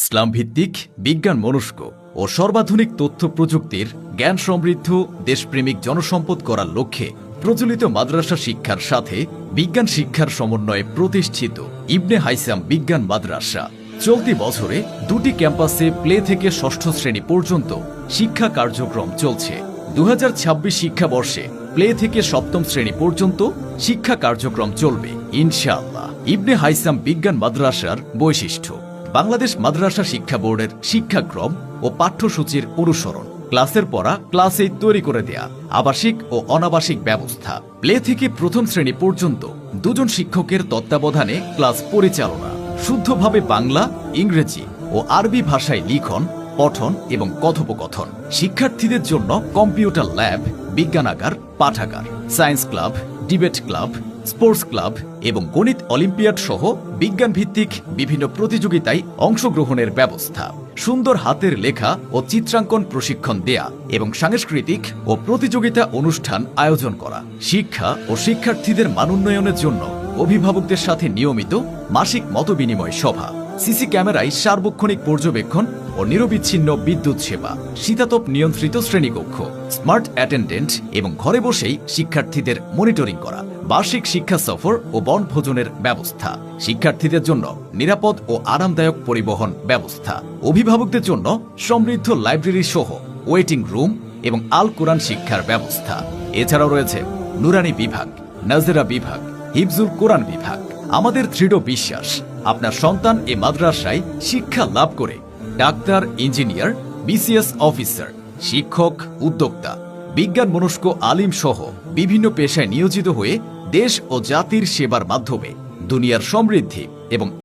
ইসলাম ভিত্তিক বিজ্ঞান মনস্ক ও সর্বাধুনিক তথ্য প্রযুক্তির জ্ঞান সমৃদ্ধ, দেশপ্রেমিক জনসম্পদ করার লক্ষ্যে প্রচলিত মাদ্রাসা শিক্ষার সাথে বিজ্ঞান শিক্ষার সমন্বয়ে প্রতিষ্ঠিত ইবনে হাইসাম বিজ্ঞান মাদ্রাসা। চলতি বছরে দুটি ক্যাম্পাসে প্লে থেকে ষষ্ঠ শ্রেণি পর্যন্ত শিক্ষা কার্যক্রম চলছে। দু হাজার ছাব্বিশ শিক্ষাবর্ষে প্লে থেকে সপ্তম শ্রেণি পর্যন্ত শিক্ষা কার্যক্রম চলবে, ইনশাআল্লাহ। ইবনে হাইসাম বিজ্ঞান মাদ্রাসার বৈশিষ্ট্য বাংলাদেশ মাদ্রাসা শিক্ষা বোর্ডের শিক্ষাক্রম ও পাঠ্যসূচির অনুসরণ। ক্লাসের পড়া ক্লাসেই তৈরি করে দেয়া আবাসিক ও অনাবাসিক ব্যবস্থা। প্লে থেকে প্রথম শ্রেণি পর্যন্ত দুজন শিক্ষকের তত্ত্বাবধানে ক্লাস পরিচালনা। শুদ্ধভাবে বাংলা, ইংরেজি ও আরবি ভাষায় লিখন, পঠন এবং কথোপকথন। শিক্ষার্থীদের জন্য কম্পিউটার ল্যাব, বিজ্ঞানাগার, পাঠাগার, science club debate club, sports club এবং গণিত অলিম্পিয়াড সহ বিজ্ঞান ভিত্তিক বিভিন্ন প্রতিযোগিতায় অংশগ্রহণের ব্যবস্থা। সুন্দর হাতের লেখা ও চিত্রাঙ্কন প্রশিক্ষণ দেয়া এবং সাংস্কৃতিক ও প্রতিযোগিতা অনুষ্ঠান আয়োজন করা। শিক্ষা ও শিক্ষার্থীদের মানোন্নয়নের জন্য অভিভাবকদের সাথে নিয়মিত মাসিক মতবিনিময় সভা। সিসি ক্যামেরায় সার্বক্ষণিক পর্যবেক্ষণ ও নিরবিচ্ছিন্ন বিদ্যুৎ সেবা। শীতাতপ নিয়ন্ত্রিত শ্রেণীকক্ষ, স্মার্ট অ্যাটেন্ডেন্ট এবং ঘরে বসেই শিক্ষার্থীদের মনিটরিং করা, বার্ষিক শিক্ষা সফর ও বনভোজনের ব্যবস্থা, শিক্ষার্থীদের জন্য নিরাপদ ও আরামদায়ক পরিবহন ব্যবস্থা, অভিভাবকদের জন্য সমৃদ্ধ লাইব্রেরি সহ ওয়েটিং রুম এবং আল কোরআন শিক্ষার ব্যবস্থা। এছাড়াও রয়েছে নুরানি বিভাগ, নাজেরা বিভাগ, হিফজুল কোরআন বিভাগ। আমাদের দৃঢ় বিশ্বাস, আপনার সন্তান এ মাদ্রাসায় শিক্ষা লাভ করে ডাক্তার, ইঞ্জিনিয়ার, বিসিএস অফিসার, শিক্ষক, উদ্যোক্তা, বিজ্ঞান মনস্ক আলিম সহ বিভিন্ন পেশায় নিয়োজিত হয়ে দেশ ও জাতির সেবার মাধ্যমে দুনিয়ার সমৃদ্ধি এবং